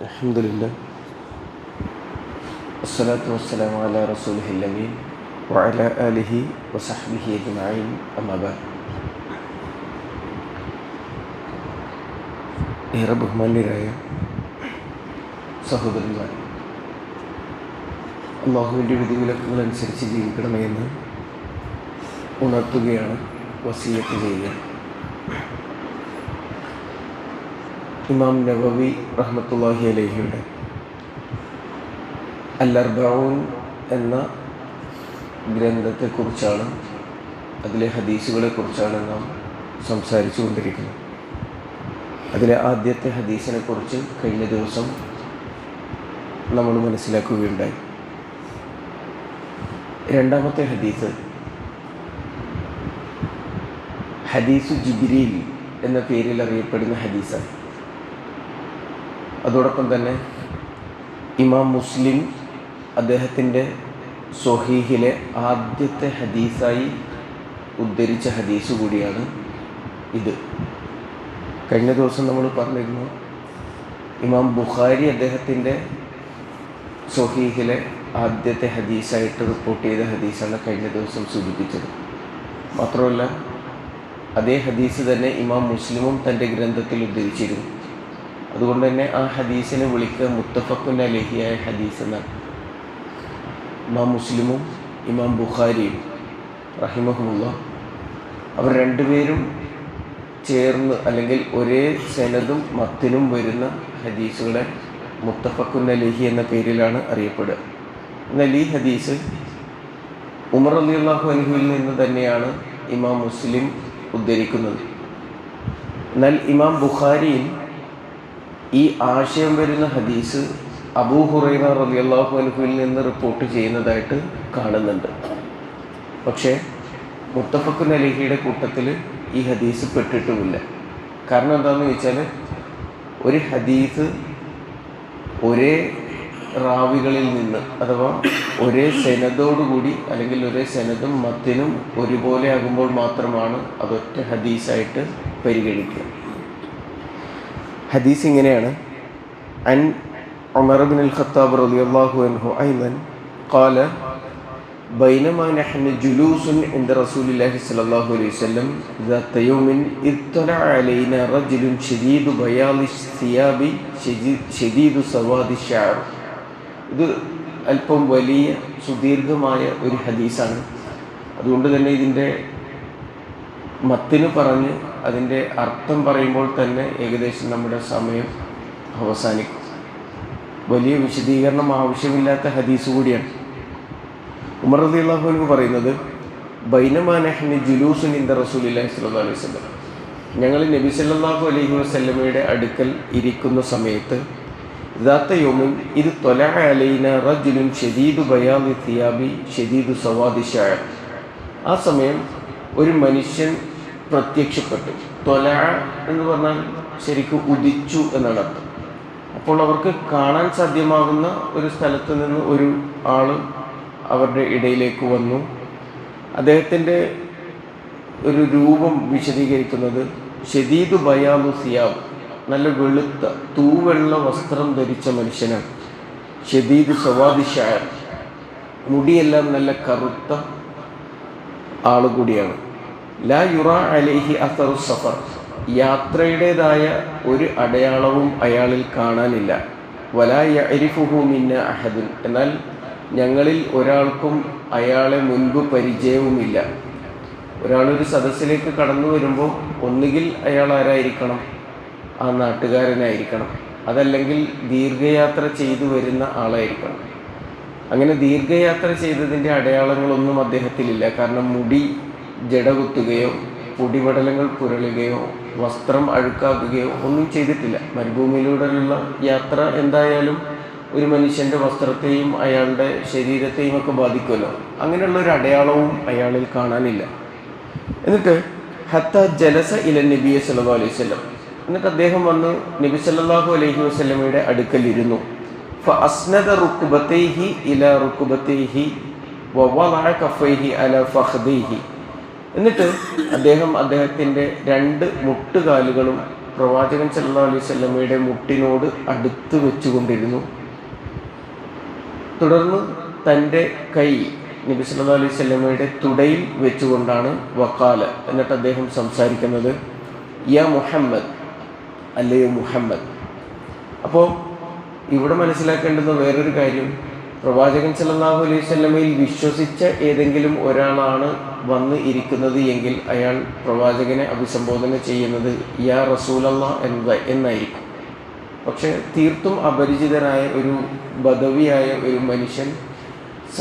الحمد لله والصلاة والسلام على رسوله الأمين وعلى آله وصحبه أجمعين أما بعد ഏറെ ബഹുമാന്യരായ സഹോദരന്മാർ അള്ളാഹുവിൻ്റെ വിധിവിലക്കുകൾ അനുസരിച്ച് ജീവിക്കണമെന്ന് ഉണർത്തുകയാണ് വസീയത്ത് ചെയ്യുക ഇമാം നബവി റഹ്മത്തുള്ളാഹി അലഹിയുടെ അല്ലർബൌൻ എന്ന ഗ്രന്ഥത്തെക്കുറിച്ചാണ് അതിലെ ഹദീസുകളെക്കുറിച്ചാണ് നാം സംസാരിച്ചു കൊണ്ടിരിക്കുന്നത് അതിലെ ആദ്യത്തെ ഹദീസിനെക്കുറിച്ച് കഴിഞ്ഞ ദിവസം നമ്മൾ മനസ്സിലാക്കുകയുണ്ടായി. രണ്ടാമത്തെ ഹദീസ് ഹദീസു ജിബിരിയിൽ എന്ന പേരിൽ അറിയപ്പെടുന്ന ഹദീസാണ്. അതോടൊപ്പം തന്നെ ഇമാം മുസ്ലിം അദ്ദേഹത്തിന്റെ സൊഹീഹിലെ ആദ്യത്തെ ഹദീസായി ഉദ്ധരിച്ച ഹദീസ് കൂടിയാണ് ഇത്. കഴിഞ്ഞ ദിവസം നമ്മൾ പറഞ്ഞിരുന്നു ഇമാം ബുഖാരി അദ്ദേഹത്തിന്റെ സൊഹീഹിലെ ആദ്യത്തെ ഹദീസായിട്ട് റിപ്പോർട്ട് ചെയ്ത ഹദീസാണ് കഴിഞ്ഞ ദിവസം സൂചിപ്പിച്ചത്. മാത്രമല്ല അതേ ഹദീസ് തന്നെ ഇമാം മുസ്ലിമും തന്റെ ഗ്രന്ഥത്തിൽ ഉദ്ധരിച്ചിരുന്നു. അതുകൊണ്ട് തന്നെ ആ ഹദീസിനെ വിളിക്കുക മുത്തഫക്കുൻ അലഹിയായ ഹദീസ് എന്നാണ്. ഇമാം മുസ്ലിമും ഇമാം ബുഖാരിയും റഹിമഹമുള്ള. അവർ രണ്ടുപേരും ചേർന്ന് അല്ലെങ്കിൽ ഒരേ സെനതും മത്തിനും വരുന്ന ഹദീസുകളെ മുത്തഫക്കുൻ അലഹി എന്ന പേരിലാണ് അറിയപ്പെടുക. എന്നാൽ ഈ ഹദീസ് ഉമർ അലി അള്ളാഹു അലഹുവിൽ നിന്ന് തന്നെയാണ് ഇമാം മുസ്ലിം ഉദ്ധരിക്കുന്നത്. എന്നാൽ ഇമാം ബുഖാരിയിൽ ഈ ആശയം വരുന്ന ഹദീസ് അബൂ റലി അള്ളാഹു അനഹുവിൽ നിന്ന് റിപ്പോർട്ട് ചെയ്യുന്നതായിട്ട് കാണുന്നുണ്ട്. പക്ഷേ മുത്തഫക്കുൻ അലിഹിയുടെ കൂട്ടത്തിൽ ഈ ഹദീസ് പെട്ടിട്ടുമില്ല. കാരണം എന്താണെന്ന് ചോദിച്ചാൽ ഒരു ഹദീസ് ഒരേ റാവികളിൽ നിന്ന് അഥവാ ഒരേ സെനതോടുകൂടി അല്ലെങ്കിൽ ഒരേ സെനതും മത്തിനും ഒരുപോലെ ആകുമ്പോൾ മാത്രമാണ് അതൊറ്റ ഹദീസായിട്ട് പരിഗണിക്കുക. ഹദീസ് ഇങ്ങനെയാണ് അൻ ഉമർ ബിൻ അൽ ഖത്താബ് റളിയല്ലാഹു അൻഹു അയ്മൻ قال بينما نحن جلوس عند رسول الله صلى الله عليه وسلم ذات يوم اطلع علينا رجل شديد بياض الثياب شديد سواد الشعر ഇത് അല്പം വലിയ സുദീർഘമായ ഒരു ഹദീസാണ് അതുകൊണ്ട് തന്നെ ഇതിൻ്റെ മത്തിന് പറഞ്ഞ് അതിന്റെ അർത്ഥം പറയുമ്പോൾ തന്നെ ഏകദേശം നമ്മുടെ സമയം അവസാനിക്കും. വലിയ വിശദീകരണം ആവശ്യമില്ലാത്ത ഹദീസ് കൂടിയാണ്. ഉമർ റതി അള്ളാഹുവിന് പറയുന്നത് ബൈനമാനഹ്നി ജുലൂസുൻ ഇന്ദ റസൂലില്ലാഹി സ്വല്ലല്ലാഹു അലൈഹി വസല്ലം. ഞങ്ങൾ നബി സല്ലല്ലാഹു അലൈഹി വസല്ലമയുടെ അടുക്കൽ ഇരിക്കുന്ന സമയത്ത് ദാത്ത യോമിൻ ഇത് തൊല അലൈന റജുലുൻ ഷെദീദു ബയാദി തിയാബി ഷെദീദു സവാദിഷായ ആ സമയം ഒരു മനുഷ്യൻ പ്രത്യക്ഷപ്പെട്ടു. തൊല എന്ന് പറഞ്ഞാൽ ശരിക്കും ഉദിച്ചു എന്നാണ് അർത്ഥം. അപ്പോൾ അവർക്ക് കാണാൻ സാധ്യമാകുന്ന ഒരു സ്ഥലത്ത് നിന്ന് ഒരു ആൾ അവരുടെ ഇടയിലേക്ക് വന്നു. അദ്ദേഹത്തിന്റെ ഒരു രൂപം വിശദീകരിക്കുന്നത് ഷദീദു ബയാമു സിയാബ് നല്ല വെളുത്ത തൂവെള്ള വസ്ത്രം ധരിച്ച മനുഷ്യനാണ്. ഷദീദ് സവാദിഷായ മുടിയെല്ലാം നല്ല കറുത്ത ആൾ കൂടിയാണ്. ലാ യുറ അലേഹി അസറു സഫർ. യാത്രയുടേതായ ഒരു അടയാളവും അയാളിൽ കാണാനില്ല. വലാ യരിഫുഹു മിന്ന അഹദുൻ. എന്നാൽ ഞങ്ങളിൽ ഒരാൾക്കും അയാളെ മുൻപ് പരിചയവുമില്ല. ഒരാളൊരു സദസ്സിലേക്ക് കടന്നു വരുമ്പോൾ ഒന്നുകിൽ അയാൾ ആരായിരിക്കണം? ആ നാട്ടുകാരനായിരിക്കണം. അതല്ലെങ്കിൽ ദീർഘയാത്ര ചെയ്തു വരുന്ന ആളായിരിക്കണം. അങ്ങനെ ദീർഘയാത്ര ചെയ്തതിന്റെ അടയാളങ്ങളൊന്നും അദ്ദേഹത്തിലില്ല. കാരണം മുടി ജടകുത്തുകയോ പൊടിപടലങ്ങൾ പുരളുകയോ വസ്ത്രം അഴുക്കാക്കുകയോ ഒന്നും ചെയ്തിട്ടില്ല. മരുഭൂമിയിലൂടെയുള്ള യാത്ര എന്തായാലും ഒരു മനുഷ്യന്റെ വസ്ത്രത്തെയും അയാളുടെ ശരീരത്തെയും ഒക്കെ ബാധിക്കുമല്ലോ. അങ്ങനെയുള്ള ഒരു അടയാളവും അയാളിൽ കാണാനില്ല. എന്നിട്ട് ഹത്ത ജലസ ഇല നബിയ സല്ലാ അലൈഹി വസല്ലം. എന്നിട്ട് അദ്ദേഹം വന്ന് നബി സല്ലാഹു അലൈഹി വസ്ലമയുടെ അടുക്കലിരുന്നു. ഫഅസ്നദ റുക്ബതൈഹി ഇല റുക്കുബത്തേഹി വവ്വാ കഫൈഹി അല ഫഖദൈഹി. എന്നിട്ട് അദ്ദേഹം അദ്ദേഹത്തിന്റെ രണ്ട് മുട്ടുകാലുകളും പ്രവാചകൻ സല്ലാ അലൈഹി സ്വല്ലമ്മയുടെ മുട്ടിനോട് അടുത്ത് വെച്ചുകൊണ്ടിരുന്നു. തുടർന്ന് തന്റെ കൈ നബി സല്ലാ അലൈഹി സ്വല്ലമ്മയുടെ തുടയിൽ വെച്ചുകൊണ്ടാണ് വക്കാല എന്നിട്ട് അദ്ദേഹം സംസാരിക്കുന്നത് യ മുഹമ്മദ് അല്ലയോ മുഹമ്മദ്. അപ്പോൾ ഇവിടെ മനസ്സിലാക്കേണ്ടുന്ന വേറൊരു കാര്യം പ്രവാചകൻ സല്ലല്ലാഹു അലൈഹി സ്വലമയിൽ വിശ്വസിച്ച ഏതെങ്കിലും ഒരാളാണ് വന്ന് ഇരിക്കുന്നത് എങ്കിൽ അയാൾ പ്രവാചകനെ അഭിസംബോധന ചെയ്യുന്നത് യാ റസൂലല്ല എന്നത് എന്നായിരിക്കും. പക്ഷേ തീർത്തും അപരിചിതനായ ഒരു ബദവിയായ ഒരു മനുഷ്യൻ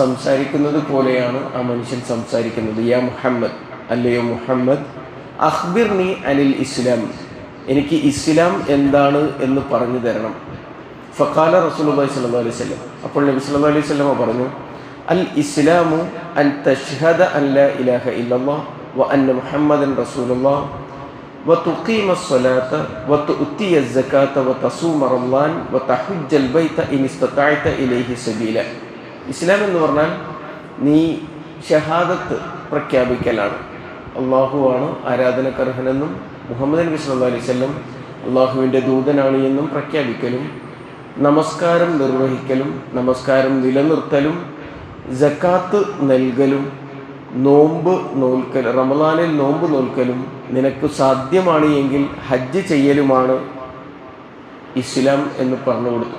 സംസാരിക്കുന്നത് പോലെയാണ് ആ മനുഷ്യൻ സംസാരിക്കുന്നത്. യാ മുഹമ്മദ് അല്ലയോ മുഹമ്മദ് അഖ്ബിർ നീ അനിൽ ഇസ്ലാം എനിക്ക് ഇസ്ലാം എന്താണ് എന്ന് പറഞ്ഞു തരണം. ഫക്കാല റസൂലുള്ളാഹി സ്വല്ലല്ലാഹു അലൈഹി വസല്ലം. അപ്പോൾ നബി സല്ലല്ലാഹു അലൈഹി വസല്ലമ പറഞ്ഞു അൽ ഇസ്ലാമു അൻ തഷ്ഹദ അൻ ലാ ഇലാഹ ഇല്ലല്ലാഹ് വ അൻ മുഹമ്മദൻ റസൂലുള്ളാഹ് വ തുഖീമ സ്വലാത്ത വ തുത്തിയ സക്കാത്ത വ തസൂമ റമളാൻ വ തഹജ്ജൽ ബൈത ഇൻ ഇസ്തതഅത ഇലൈഹി സബീല. ഇസ്ലാം എന്ന് പറഞ്ഞാൽ നീ ഷഹാദത്ത് പ്രഖ്യാപിക്കലാണ്. അള്ളാഹുവാണ് ആരാധനക്കർഹനെന്നും മുഹമ്മദ് നബി സല്ലല്ലാഹു അലൈഹി വസല്ലം അള്ളാഹുവിന്റെ ദൂതനാണ് എന്നും പ്രഖ്യാപിക്കലും. നമസ്കാരം നിർവഹിക്കലും നമസ്കാരം നിലനിർത്തലും ജക്കാത്ത് നൽകലും നോമ്പ് നോൽക്കൽ റമദാനിൽ നോമ്പ് നോൽക്കലും നിനക്ക് സാധ്യമാണ് എങ്കിൽ ഹജ്ജ് ചെയ്യലുമാണ് ഇസ്ലാം എന്ന് പറഞ്ഞു കൊടുത്തു.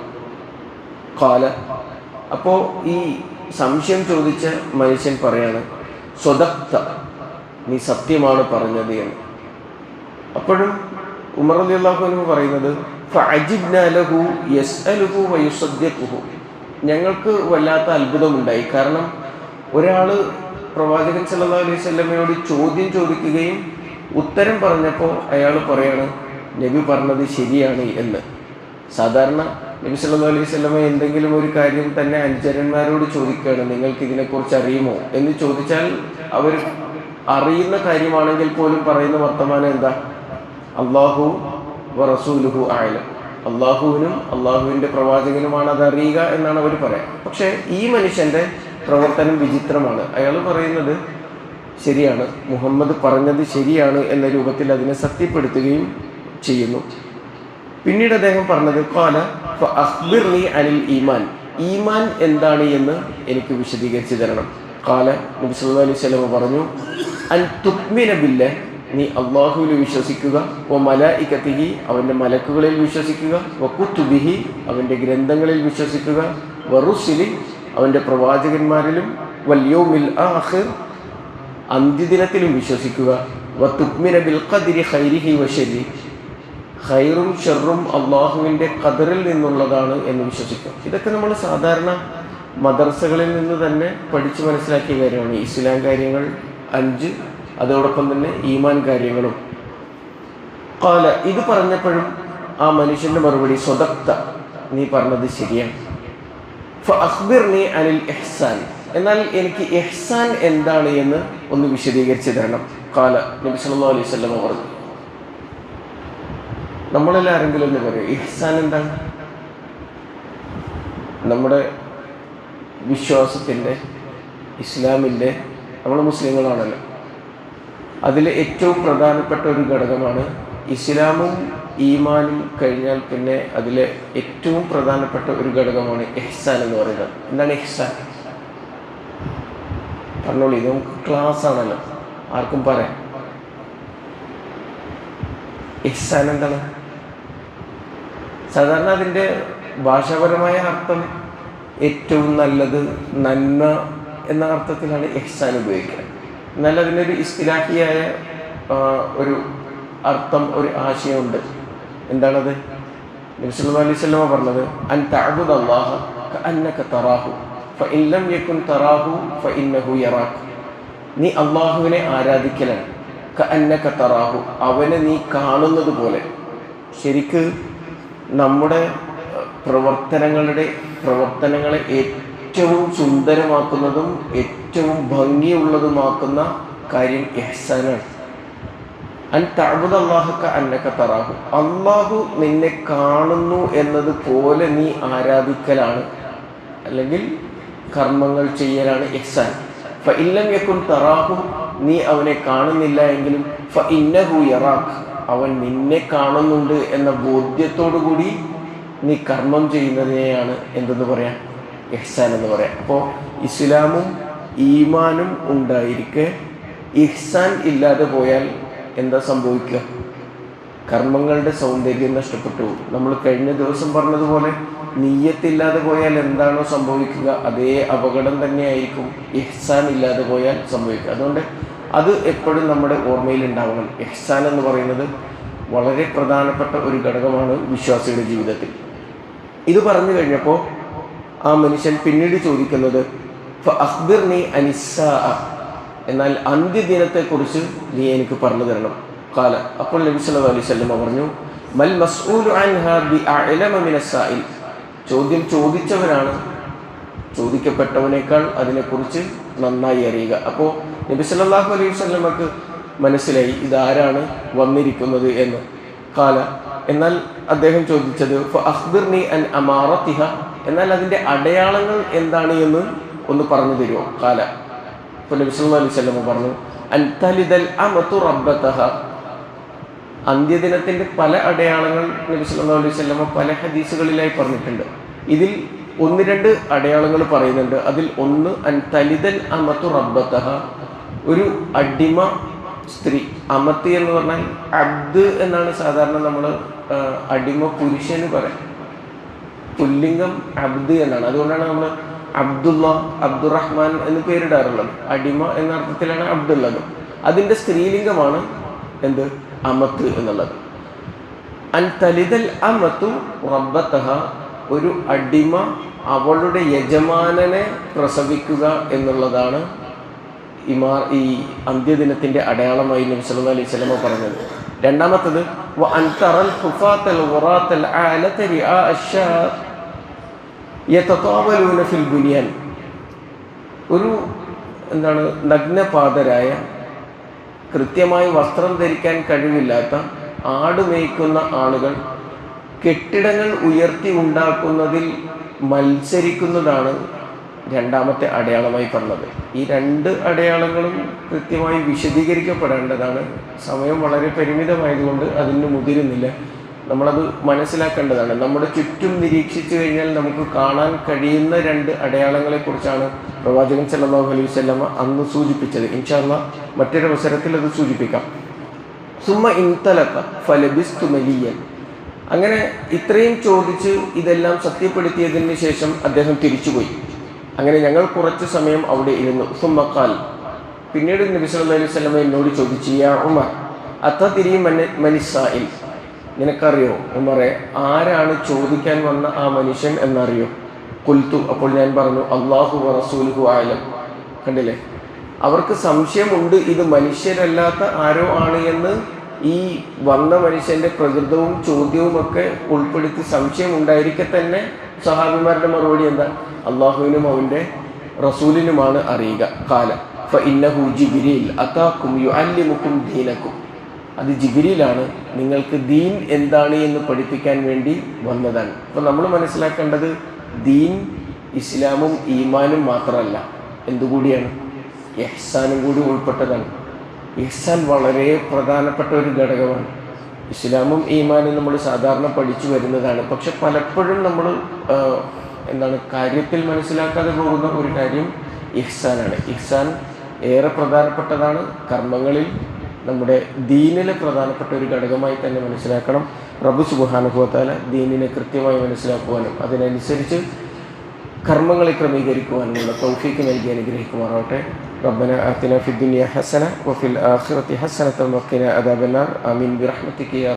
കാല അപ്പോൾ ഈ സംശയം ചോദിച്ച മനുഷ്യൻ പറയാണ് സ്വതക്ത നീ സത്യമാണ് പറഞ്ഞത് എന്ന്. അപ്പോഴും ഉമർ അലി അള്ളാഹു പറയുന്നത് ഞങ്ങൾക്ക് വല്ലാത്ത അത്ഭുതമുണ്ടായി. കാരണം ഒരാൾ പ്രവാചകൻ സല്ലാ അലൈഹി വസല്ലമയോട് ചോദ്യം ചോദിക്കുകയും ഉത്തരം പറഞ്ഞപ്പോൾ അയാൾ പറയാണ് നബി പറഞ്ഞത് ശരിയാണ് എന്ന്. സാധാരണ നബി സല്ലാ അലൈഹി വസല്ലമ എന്തെങ്കിലും ഒരു കാര്യം തന്നെ അനുചരന്മാരോട് ചോദിക്കുകയാണ് നിങ്ങൾക്ക് ഇതിനെക്കുറിച്ച് അറിയുമോ? എന്ന് ചോദിച്ചാൽ അവർ അറിയുന്ന കാര്യമാണെങ്കിൽ പോലും പറയുന്ന വർത്തമാനം എന്താ? അള്ളാഹു റസൂലുഹു ആയാലും അള്ളാഹുവിനും അള്ളാഹുവിന്റെ പ്രവാചകനുമാണ് അത് അറിയുക എന്നാണ് അവർ പറയാം. പക്ഷേ ഈ മനുഷ്യന്റെ പ്രവർത്തനം വിചിത്രമാണ്. അയാൾ പറയുന്നത് ശരിയാണ്. മുഹമ്മദ് പറഞ്ഞത് ശരിയാണ് എന്ന രൂപത്തിൽ അതിനെ സത്യപ്പെടുത്തുകയും ചെയ്യുന്നു. പിന്നീട് അദ്ദേഹം പറഞ്ഞത് കാല നീ അനിൽ ഈമാൻ. ഈമാൻ എന്താണ് എന്ന് എനിക്ക് വിശദീകരിച്ചു തരണം. കാല നബി സല്ലല്ലാഹു അലൈഹി വസല്ലം പറഞ്ഞു അൻ തുക്മിന ബില്ല നീ അള്ളാഹുവിൽ വിശ്വസിക്കുക ഓ മല ഇക്കത്തിഹി അവന്റെ മലക്കുകളിൽ വിശ്വസിക്കുക വ കുത്തുബിഹി അവന്റെ ഗ്രന്ഥങ്ങളിൽ വിശ്വസിക്കുക വറുസിലി അവന്റെ പ്രവാചകന്മാരിലും വല്യോമിൽ ആഖിർ അന്ത്യദിനത്തിലും വിശ്വസിക്കുക. വ തുക്മിന ബിൽ ഖദിരി ഹൈരിഹി വശരി ഹൈറും ഷെറും അള്ളാഹുവിന്റെ ഖദറിൽ നിന്നുള്ളതാണ് എന്ന് വിശ്വസിക്കുക. ഇതൊക്കെ നമ്മൾ സാധാരണ മദർസകളിൽ നിന്ന് തന്നെ പഠിച്ചു മനസ്സിലാക്കിയ കാര്യമാണ്. ഇസ്ലാം കാര്യങ്ങൾ അഞ്ച് അതോടൊപ്പം തന്നെ ഈമാൻ കാര്യങ്ങളും. കാല ഇത് പറഞ്ഞപ്പോഴും ആ മനുഷ്യന്റെ മറുപടി സ്വതക്ത. നീ പറഞ്ഞത് ശരിയാണ് അനിൽ ഇഹ്സാൻ. എന്നാൽ എനിക്ക് എഹ്സാൻ എന്താണ് എന്ന് ഒന്ന് വിശദീകരിച്ച് തരണം. കാല നബി സല്ലാ അലൈഹി സ്വല്ലം പറഞ്ഞു. നമ്മളെല്ലാം ആരെങ്കിലും ഒന്ന് പറയും ഇഹ്സാൻ എന്താണ്? നമ്മുടെ വിശ്വാസത്തിന്റെ ഇസ്ലാമിന്റെ നമ്മൾ മുസ്ലിങ്ങളാണല്ലോ. അതിൽ ഏറ്റവും പ്രധാനപ്പെട്ട ഒരു ഘടകമാണ് ഇസ്ലാമും ഈമാനും കഴിഞ്ഞാൽ പിന്നെ അതിലെ ഏറ്റവും പ്രധാനപ്പെട്ട ഒരു ഘടകമാണ് എഹ്സാൻ എന്ന് പറയുന്നത്. എന്താണ് എഹ്സാൻ പറഞ്ഞോളൂ ഇത് നമുക്ക് ക്ലാസ് ആണല്ലോ. ആർക്കും പറയാം. എഹ്സാൻ എന്താണ്? സാധാരണ അതിന്റെ ഭാഷാപരമായ അർത്ഥം ഏറ്റവും നല്ലത് നന്മ എന്ന അർത്ഥത്തിലാണ് എഹ്സാൻ ഉപയോഗിക്കുക. എന്നാൽ അതിനൊരു ഇസ്തിലാഹിയായ ഒരു അർത്ഥം ഒരു ആശയമുണ്ട്. എന്താണത്? നബിസ്വല്ലാ അലൈഹി സ്വലമ പറഞ്ഞത് അൻ തഅബുദ് അള്ളാഹ അന്നക തറാഹു ഫ ഇല്ലം യക്കുൻ തറാഹു ഫഇന്നഹു യറാക. നീ അള്ളാഹുവിനെ ആരാധിക്കലാണ്. കഅന്നക തറാഹു അവനെ നീ കാണുന്നത് പോലെ. ശരിക്ക് നമ്മുടെ പ്രവർത്തനങ്ങളുടെ പ്രവർത്തനങ്ങളെ ഏറ്റവും സുന്ദരമാക്കുന്നതും ഏറ്റവും ഭംഗിയുള്ളതുമാക്കുന്ന കാര്യം എഹ്സാനാണ് അൻ തഅബുദ് അള്ളാഹുക്ക അന്നക്ക തറാഹു. അള്ളാഹു നിന്നെ കാണുന്നു എന്നതുപോലെ നീ ആരാധിക്കലാണ്. അല്ലെങ്കിൽ കർമ്മങ്ങൾ ചെയ്യലാണ് എഹ്സാൻ ഫ ഇല്ലം തറാഹു നീ അവനെ കാണുന്നില്ല എങ്കിലും ഫ ഇന്നഹു യറാഖ് അവൻ നിന്നെ കാണുന്നുണ്ട് എന്ന ബോധ്യത്തോടു കൂടി നീ കർമ്മം ചെയ്യുന്നതിനെയാണ് എന്തെന്ന് പറയാം? ഇഹ്സാൻ എന്ന് പറയാം. അപ്പോൾ ഇസ്ലാമും ഈമാനും ഉണ്ടായിരിക്കെ. ഇഹ്സാൻ ഇല്ലാതെ പോയാൽ എന്താ സംഭവിക്കുക കർമ്മങ്ങളുടെ സൗന്ദര്യം നഷ്ടപ്പെട്ടു. നമ്മൾ കഴിഞ്ഞ ദിവസം പറഞ്ഞതുപോലെ നീയത്തില്ലാതെ പോയാൽ എന്താണോ സംഭവിക്കുക അതേ അപകടം തന്നെയായിരിക്കും ഇഹ്സാൻ ഇല്ലാതെ പോയാൽ സംഭവിക്കുക. അതുകൊണ്ട് അത് എപ്പോഴും നമ്മുടെ ഓർമ്മയിൽ ഉണ്ടാവണം. ഇഹ്സാൻ എന്ന് പറയുന്നത് വളരെ പ്രധാനപ്പെട്ട ഒരു ഘടകമാണ് വിശ്വാസിയുടെ ജീവിതത്തിൽ. ഇത് പറഞ്ഞു കഴിഞ്ഞപ്പോൾ ആ മനുഷ്യൻ പിന്നീട് ചോദിക്കുന്നത് അഖ്ബിർ അനിസ എന്നാൽ അന്ത്യദിനത്തെക്കുറിച്ച് നീ എനിക്ക് പറഞ്ഞു തരണം. കാല അപ്പോൾ നബി സല്ലു അലൈഹി സ്വല്ലമ്മ പറഞ്ഞു മൽ മസ്ഊലു അഅലമ ചോദ്യം ചോദിച്ചവനാണ്. ചോദിക്കപ്പെട്ടവനേക്കാൾ അതിനെക്കുറിച്ച് നന്നായി അറിയുക. അപ്പോൾ നബി സല്ലല്ലാഹു അലൈഹി വസല്ലമക്ക് മനസ്സിലായി ഇതാരാണ് വന്നിരിക്കുന്നത് എന്ന്. കാല എന്നാൽ അദ്ദേഹം ചോദിച്ചത് അഖ്ബിർനി അൻ അമാറത്തിഹ. എന്നാൽ അതിന്റെ അടയാളങ്ങൾ എന്താണ് എന്ന് ഒന്ന് പറഞ്ഞു തരുമോ കാല അപ്പോൾ നബി വസല്ലം പറഞ്ഞു അൻതലിദൽ അമതു റബ്ബതഹ. അന്ത്യദിനത്തിന്റെ പല അടയാളങ്ങൾ നബി അലൈഹി സ്വലമ പല ഹദീസുകളിലായി പറഞ്ഞിട്ടുണ്ട്. ഇതിൽ ഒന്ന് രണ്ട് അടയാളങ്ങൾ പറയുന്നുണ്ട്. അതിൽ ഒന്ന് അൻതലിദൽ അമത്തു അമതു റബ്ബതഹ. ഒരു അടിമ സ്ത്രീ അമത്തി എന്ന് പറഞ്ഞാൽ അബ്ദ് എന്നാണ് സാധാരണ നമ്മൾ അടിമ പുരുഷന് പറയാം. പുല്ലിംഗം അബ്ദ് എന്നാണ്. അതുകൊണ്ടാണ് നമ്മൾ അബ്ദുള്ള അബ്ദുറഹ്മാൻ എന്ന് പേരിടാറുള്ളത്. അടിമ എന്ന അർത്ഥത്തിലാണ് അബ്ദുള്ളത്. അതിന്റെ സ്ത്രീലിംഗമാണ് എന്ത്? അമത്ത് എന്നുള്ളത്. അൻ തലിതൽ അമത്തു റബ്ബത്തഹ ഒരു അടിമ അവളുടെ യജമാനനെ പ്രസവിക്കുക എന്നുള്ളതാണ് ഇമാ ഈ അന്ത്യദിനത്തിന്റെ അടയാളമായി നബി സല്ലല്ലാഹു അലൈഹി വസല്ലമ പറഞ്ഞത്. രണ്ടാമത്തത് അൻ തറൽ ഹുഫാത്തൽ ഉറാത്തൽ ആലത ആ അശ്ശാ യതതാവലൂന ഫിൽ ഒരു എന്താണ് നഗ്നപാതരായ കൃത്യമായി വസ്ത്രം ധരിക്കാൻ കഴിവില്ലാത്ത ആട് മേയ്ക്കുന്ന ആളുകൾ കെട്ടിടങ്ങൾ ഉയർത്തി ഉണ്ടാക്കുന്നതിൽ മത്സരിക്കുന്നതാണ് രണ്ടാമത്തെ അടയാളമായി പറഞ്ഞത്. ഈ രണ്ട് അടയാളങ്ങളും കൃത്യമായി വിശദീകരിക്കപ്പെടേണ്ടതാണ്. സമയം വളരെ പരിമിതമായതുകൊണ്ട് അതിന് മുതിരുന്നില്ല. നമ്മളത് മനസ്സിലാക്കേണ്ടതാണ്. നമ്മുടെ ചുറ്റും നിരീക്ഷിച്ചു കഴിഞ്ഞാൽ നമുക്ക് കാണാൻ കഴിയുന്ന രണ്ട് അടയാളങ്ങളെക്കുറിച്ചാണ് പ്രവാചകൻ സല്ലല്ലാഹു അലൈഹി വസല്ലമ അന്ന് സൂചിപ്പിച്ചത്. ഇൻഷാല്ല മറ്റൊരവസരത്തിൽ അത് സൂചിപ്പിക്കാം. സുമ ഇൻതലക്ക ഫലബിസ്തു മലിയൻ. അങ്ങനെ ഇത്രയും ചോദിച്ച് ഇതെല്ലാം സത്യപ്പെടുത്തിയതിന് ശേഷം അദ്ദേഹം തിരിച്ചുപോയി. അങ്ങനെ ഞങ്ങൾ കുറച്ച് സമയം അവിടെ ഇരുന്നു. സുമ്മക്കാൽ പിന്നീട് നബി അലൈഹി വസല്ലമ എന്നോട് ചോദിച്ചു ഉമർ അത്തതിരി തിരിയും മനിസായിൽ നിനക്കറിയോ? എന്ന് പറയാം ആരാണ് ചോദിക്കാൻ വന്ന ആ മനുഷ്യൻ എന്നറിയോ? കുൽത്തു അപ്പോൾ ഞാൻ പറഞ്ഞു അള്ളാഹു റസൂലുഹു ആലം കണ്ടില്ലേ? അവർക്ക് സംശയമുണ്ട് ഇത് മനുഷ്യരല്ലാത്ത ആരോ ആണ് എന്ന്. ഈ വന്ന മനുഷ്യന്റെ പ്രകൃതവും ചോദ്യവും ഒക്കെ ഉൾപ്പെടുത്തി സംശയം ഉണ്ടായിരിക്കെ തന്നെ സഹാബിമാരുടെ മറുപടി എന്താ? അള്ളാഹുവിനും അവന്റെ റസൂലിനുമാണ് അറിയുക. കാല ഇന്നഹു ജിബിരിൽ അതാക്കും യു അല്ലിമുക്കും ദീനക്കും. അത് ജിഗിരിയിലാണ്. നിങ്ങൾക്ക് ദീൻ എന്താണ് എന്ന് പഠിപ്പിക്കാൻ വേണ്ടി വന്നതാണ്. അപ്പോൾ നമ്മൾ മനസ്സിലാക്കേണ്ടത് ദീൻ ഇസ്ലാമും ഈമാനും മാത്രമല്ല. എന്തുകൂടിയാണ്? എഹ്സാനും കൂടി ഉൾപ്പെട്ടതാണ്. ഇഹ്സാൻ വളരെ പ്രധാനപ്പെട്ട ഒരു ഘടകമാണ്. ഇസ്ലാമും ഈമാനും നമ്മൾ സാധാരണ പഠിച്ചു വരുന്നതാണ്. പക്ഷെ പലപ്പോഴും നമ്മൾ എന്താണ് കാര്യത്തിൽ മനസ്സിലാക്കാതെ പോകുന്ന ഒരു കാര്യം ഇഹ്സാനാണ് ഇഹ്സാൻ ഏറെ പ്രധാനപ്പെട്ടതാണ് കർമ്മങ്ങളിൽ നമ്മുടെ ദീനിലെ പ്രധാനപ്പെട്ട ഒരു ഘടകമായി തന്നെ മനസ്സിലാക്കണം റബ്ബു സുബാനുഭവത്താല ദീനിനെ കൃത്യമായി മനസ്സിലാക്കുവാനും അതിനനുസരിച്ച് കർമ്മങ്ങളെ ക്രമീകരിക്കുവാനുമുള്ള തൗഫീക്ക് നൽകി അനുഗ്രഹിക്കുമാറാവട്ടെ ربنا آتنا في الدنيا حسنة وفي الآخرة حسنة وقنا عذاب النار آمين برحمتك يا